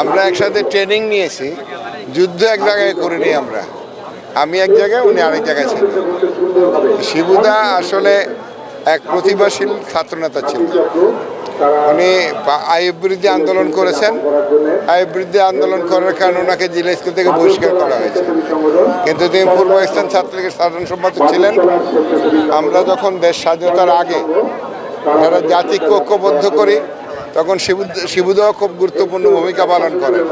আমরা একসাথে ট্রেনিং নিয়েছি। যুদ্ধ এক জায়গায় করিনি আমরা। আমি এক জায়গায়, উনি আরেক জায়গায় ছিলেন। শিবুদা আসলে এক প্রতিভাশীল ছাত্রনেতা ছিল উনি বিরুদ্ধে আন্দোলন করেছেন। আইএফ বিরুদ্ধে আন্দোলন করার কারণে ওনাকে জেলা স্কুল থেকে বহিষ্কার করা হয়েছে। কিন্তু তিনি পূর্ব পাকিস্তান ছাত্রলীগের সাধারণ সম্পাদক ছিলেন। আমরা যখন দেশ স্বাধীনতার আগে যারা জাতিকে ঐক্যবদ্ধ করি, তখন শিবু শিবুদাও খুব গুরুত্বপূর্ণ ভূমিকা পালন করেন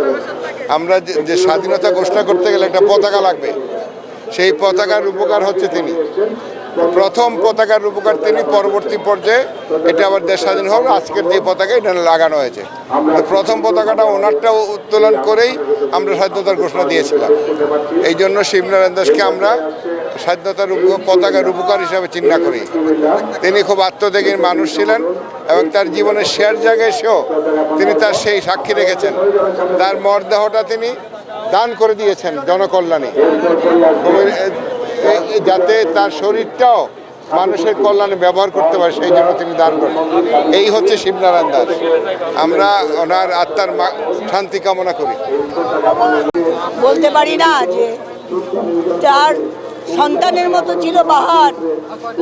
আমরা যে স্বাধীনতা ঘোষণা করতে গেলে একটা পতাকা লাগবে। সেই পতাকার উপকার হচ্ছে তিনি। প্রথম পতাকার রূপকার তিনি, পরবর্তী পর্যায়ে এটা আবার দেশ স্বাধীন হবে আজকের যে পতাকা এটা লাগানো হয়েছে। প্রথম পতাকাটা ওনারটা উত্তোলন করেই আমরা স্বাধীনতার ঘোষণা দিয়েছিলাম। এই জন্য শিবনারায়ণ দাসকে আমরা স্বাধীনতার পতাকার উপকার হিসাবে চিন্তা করি। তিনি খুব আত্মত্যাগীর মানুষ ছিলেন এবং তার জীবনের শেয়ার জায়গায় সেও তিনি তার সেই সাক্ষী রেখেছেন। তার মরদেহটা তিনি দান করে দিয়েছেন জনকল্যাণে। যাতে তার শরীরটাও মানুষের কল্যাণে ব্যবহার করতে পারে, সেই জন্য তিনি দান করেন। এই হচ্ছে শিবনারায়ণ দাস। আমরা ওনার আত্মার শান্তি কামনা করি। বলতে পারি না যে তার সন্তানের মতো ছিল বাহার,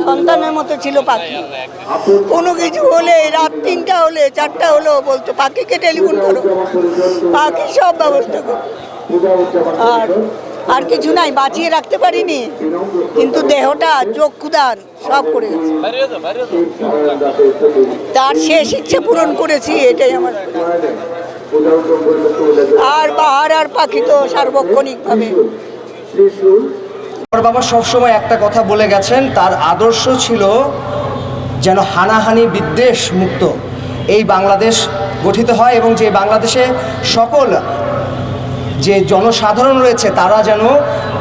সন্তানের মতো ছিল পাখি। কোনো কিছু হলে রাত তিনটা হলে চারটা হলো বলতো, পাখিকে টেলিফোন করো। পাখি সব ব্যবস্থা করো। আর আর কিছু নাই, বাঁচিয়ে রাখতে পারিনি। কিন্তু দেহটা চক্ষুদান সব করে তার শেষ ইচ্ছে পূরণ করেছি, এটাই আমার আর বাহার আর পাখি তো সার্বক্ষণিকভাবে। আমার বাবা সবসময় একটা কথা বলে গেছেন, তার আদর্শ ছিল যেন হানাহানি বিদ্বেষ মুক্ত। এই বাংলাদেশ গঠিত হয় এবং যে বাংলাদেশে সকল যে জনসাধারণ রয়েছে তারা যেন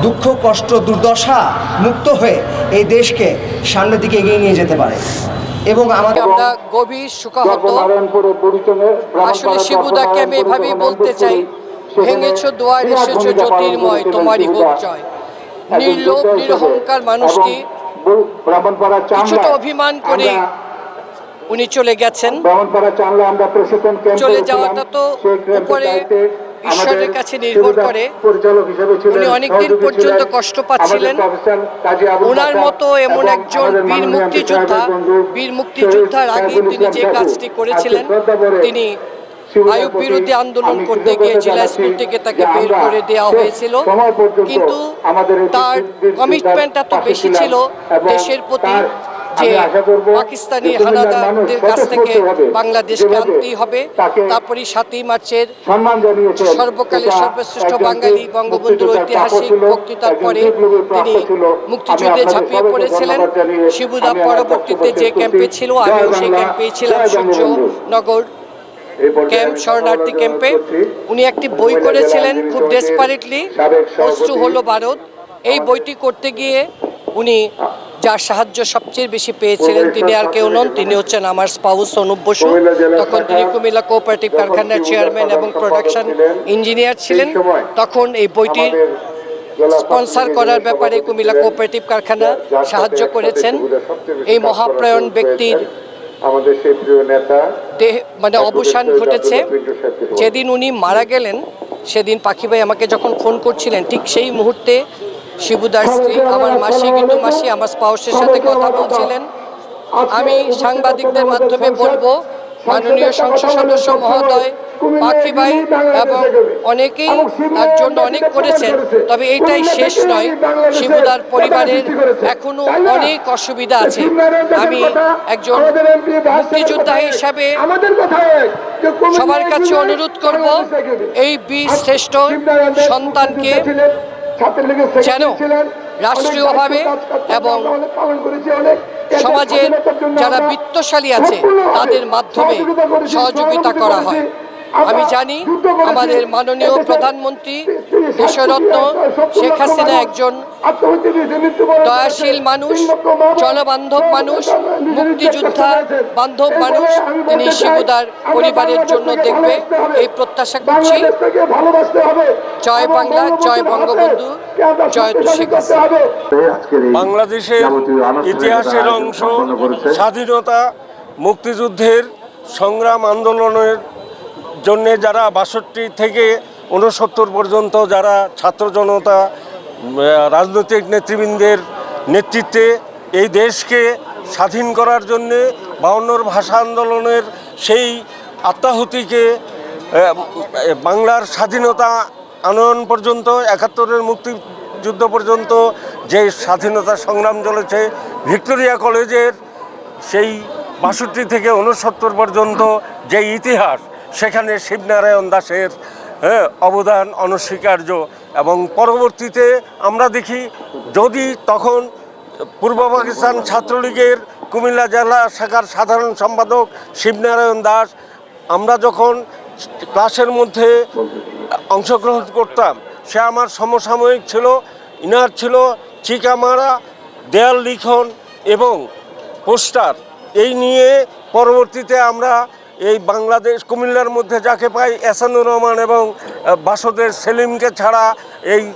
দুঃখ কষ্ট দুর্দশা মুক্ত হয়ে এই দেশকে সামনের দিকে এগিয়ে নিয়ে যেতে পারে। এবং আমাদের আমরা গভীর শোকাহত আসলে শিবুদাকে আমি এভাবেই বলতে চাই ভেঙেছ দোয়ার এসেছ জ্যোতির্ময় তোমারই হোক জয়। নির্লোভ নিরহংকার মানুষটি কিছুটা অভিমান করে উনি চলে গেছেন। চলে যাওয়াটা তো উপরে ঈশ্বরের কাছে নির্ভর করে উনি অনেকদিন পর্যন্ত কষ্ট পাচ্ছিলেন। ওনার মতো এমন একজন বীর মুক্তিযোদ্ধা বীর মুক্তিযোদ্ধার আগে তিনি যে কাজটি করেছিলেন তিনি আয়ুব বিরোধী আন্দোলন করতে গিয়ে জেলা স্কুল থেকে তাকে বের করে দেওয়া হয়েছিল। কিন্তু তার কমিটমেন্ট এত বেশি ছিল দেশের প্রতি যে পাকিস্তানি হানাদারদের কাছ থেকে বাংলাদেশকে আনতেই হবে। তারপরে সাতই মার্চের সর্বকালের সর্বশ্রেষ্ঠ বাঙালি বঙ্গবন্ধুর ঐতিহাসিক বক্তৃতার পরে তিনি মুক্তিযুদ্ধে ঝাঁপিয়ে পড়েছিলেন। শিবুদা পরবর্তীতে যে ক্যাম্পে ছিল আমিও সেই ক্যাম্পেই ছিলাম সূর্যনগর ক্যাম্প শরণার্থী ক্যাম্পে উনি একটি বই করেছিলেন খুব ডেসপারেটলি অশ্রু হলো ভারত। এই বইটি করতে গিয়ে উনি যার সাহায্য সবচেয়ে বেশি পেয়েছিলেন তিনি আর কেউ নন, তিনি হচ্ছেন আমার স্পাউস অনুপ বসু। তখন তিনি কুমিল্লা কোঅপারেটিভ কারখানার চেয়ারম্যান এবং প্রোডাকশন ইঞ্জিনিয়ার ছিলেন। তখন এই বইটির স্পন্সর করার ব্যাপারে কুমিল্লা কোঅপারেটিভ কারখানা সাহায্য করেছেন। এই মহাপ্রয়ণ ব্যক্তির মানে অবসান ঘটেছে। যেদিন উনি মারা গেলেন, সেদিন পাখি ভাই আমাকে যখন ফোন করছিলেন, ঠিক সেই মুহূর্তে শিবুদার স্ত্রী আমার মাসি কিন্তু মাসি আমার স্পাউসের সাথে কথা বলছিলেন। আমি সাংবাদিকদের মাধ্যমে বলব মাননীয় সংসদ সদস্য মহোদয় পাখি ভাই এবং অনেকেই তার জন্য অনেক করেছেন তবে এইটাই শেষ নয়। শিবুদার পরিবারের এখনও অনেক অসুবিধা আছে। আমি একজন মুক্তিযোদ্ধা হিসাবে সবার কাছে অনুরোধ করব এই বীর শ্রেষ্ঠ সন্তানকে যেন রাষ্ট্রীয়ভাবে এবং সমাজের যারা বিত্তশালী আছে তাদের মাধ্যমে সহযোগিতা করা হয়। আমি জানি আমাদের মাননীয় প্রধানমন্ত্রী দেশরত্ন শেখ হাসিনা একজন দয়াশীল মানুষ জনবান্ধব মানুষ মুক্তিযোদ্ধা বান্ধব মানুষ তিনি শিবুদার পরিবারের জন্য দেখবে এই প্রত্যাশা করছি। জয় বাংলা জয় বঙ্গবন্ধু জয় শেখ হাসিনা বাংলাদেশের ইতিহাসের অংশ স্বাধীনতা মুক্তিযুদ্ধের সংগ্রাম আন্দোলনের জন্যে যারা বাষট্টি থেকে ঊনসত্তর পর্যন্ত যারা ছাত্র জনতা রাজনৈতিক নেতৃবৃন্দের নেতৃত্বে এই দেশকে স্বাধীন করার জন্যে বাউন্নর ভাষা আন্দোলনের সেই আত্মাহুতিকে বাংলার স্বাধীনতা আনয়ন পর্যন্ত, একাত্তরের মুক্তিযুদ্ধ পর্যন্ত যে স্বাধীনতা সংগ্রাম চলেছে, ভিক্টোরিয়া কলেজের সেই বাষট্টি থেকে উনসত্তর পর্যন্ত যে ইতিহাস, সেখানে শিবনারায়ণ দাসের অবদান, অনস্বীকার্য এবং পরবর্তীতে আমরা দেখি যদি তখন পূর্ব পাকিস্তান ছাত্রলীগের কুমিল্লা জেলা শাখার সাধারণ সম্পাদক শিবনারায়ণ দাস, আমরা যখন ক্লাসের মধ্যে অংশগ্রহণ করতাম, সে আমার সমসাময়িক ছিল, ইনার ছিল চিকা মারা দেয়াল লিখন এবং পোস্টার। এই নিয়ে পরবর্তীতে আমরা এই বাংলাদেশ কুমিল্লার মধ্যে যাকে পাই এসানুর রহমান এবং বাসদের সেলিমকে ছাড়া এই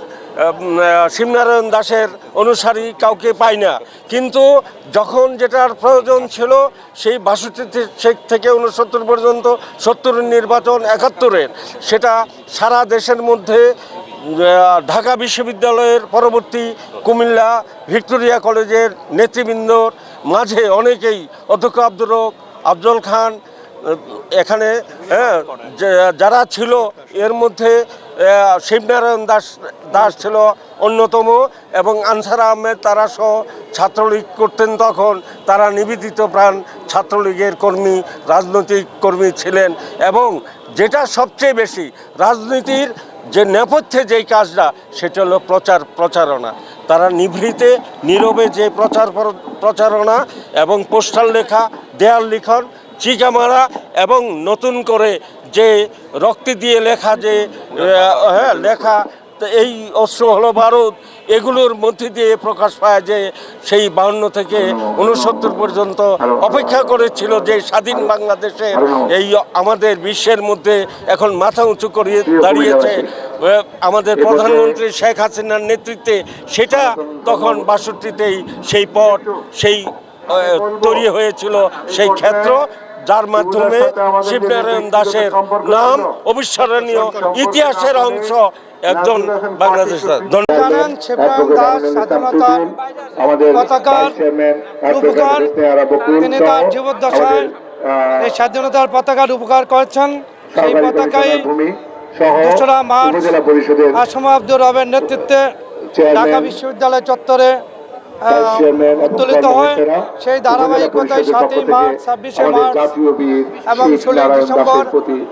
শিবনারায়ণ দাসের অনুসারী কাউকে পাই না। কিন্তু যখন যেটার প্রয়োজন ছিল, সেই বাষট্টি থে- থেকে উনসত্তর পর্যন্ত সত্তরের নির্বাচন একাত্তরের। সেটা সারা দেশের মধ্যে ঢাকা বিশ্ববিদ্যালয়ের পরবর্তী কুমিল্লা ভিক্টোরিয়া কলেজের নেতৃবৃন্দর মাঝে অনেকেই, অধ্যক্ষ আব্দুর আফজল খান এখানে হ্যাঁ, যারা ছিল এর মধ্যে শিবনারায়ণ দাস দাস ছিল অন্যতম এবং আনসার আহমেদ তারা সহ ছাত্রলীগ করতেন তখন। তারা নিবেদিত প্রাণ ছাত্রলীগের কর্মী রাজনৈতিক কর্মী ছিলেন এবং যেটা সবচেয়ে বেশি রাজনীতির যে নেপথ্যে যেই কাজটা সেটা হলো প্রচার প্রচারণা। তারা নিভৃতে নীরবে যে প্রচার প্রচারণা এবং পোস্টার লেখা দেয়াল লিখন চিকা মারা এবং নতুন করে যে রক্তি দিয়ে লেখা যে হ্যাঁ লেখা এই অস্ত্র হলো ভারত। এগুলোর মধ্যে দিয়ে প্রকাশ পায় যে সেই বাউন্ন থেকে উনসত্তর পর্যন্ত অপেক্ষা করেছিল যে স্বাধীন বাংলাদেশে এই আমাদের বিশ্বের মধ্যে এখন মাথা উঁচু করিয়ে দাঁড়িয়েছে। আমাদের প্রধানমন্ত্রী শেখ হাসিনার নেতৃত্বে সেটা তখন বাষট্টিতেই সেই পট, সেই তৈরি হয়েছিল, সেই ক্ষেত্র। যার মাধ্যমে শিবনারায়ণ দাসের নাম অবিস্মরণীয় ইতিহাসের অংশ একজন বাংলাদেশ এই স্বাধীনতার পতাকার উপকার করেছেন। সেই পতাকায় দোসরা মার্চ আসম আব্দুর রবের নেতৃত্বে ঢাকা বিশ্ববিদ্যালয় চত্বরে উত্তোলিত হয় সেই ধারাবাহিকতায় সাতই মার্চ ছাব্বিশে মার্চ এবং ষোলোই ডিসেম্বর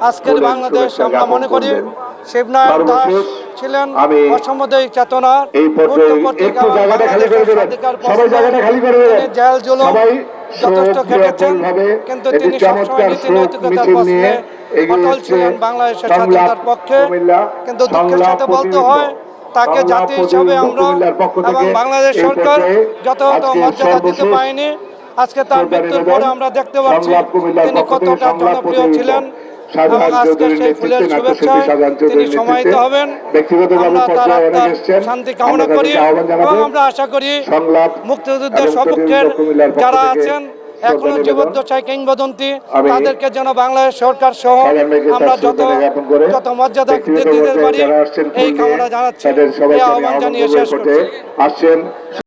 আজকের বাংলাদেশ আমরা মনে করি শিবনারায়ণ দাস ছিলেন আমি অসমদয়ী চেতনার জেল জুলুম যথেষ্ট খেটেছেন কিন্তু তিনি সবসময় নীতি নৈতিকতার প্রশ্নে অটল ছিলেন বাংলাদেশের স্বাধীনতার পক্ষে। কিন্তু দুঃখের সাথে বলতে হয় তাকে জাতি হিসাবে আমরা এবং বাংলাদেশ সরকার যথাযথ মর্যাদা দিতে পারেনি আজকে তার মৃত্যুর পরে আমরা দেখতে পাচ্ছি তিনি কতটা জনপ্রিয় ছিলেন এবং আজকে সেই ফুলের শুভেচ্ছায় তিনি সমাহিত হবেন আমরা তার আত্মার শান্তি কামনা করি। এবং আমরা আশা করি মুক্তিযুদ্ধের সপক্ষের যারা আছেন এখনও। জীবদ্দশায় কিংবদন্তি। তাদেরকে যেন বাংলাদেশ সরকার সহ আমরা যত যত মর্যাদা দিতে পারি এই কামনা জানাচ্ছি। এই আহ্বান জানিয়ে শেষ করছি।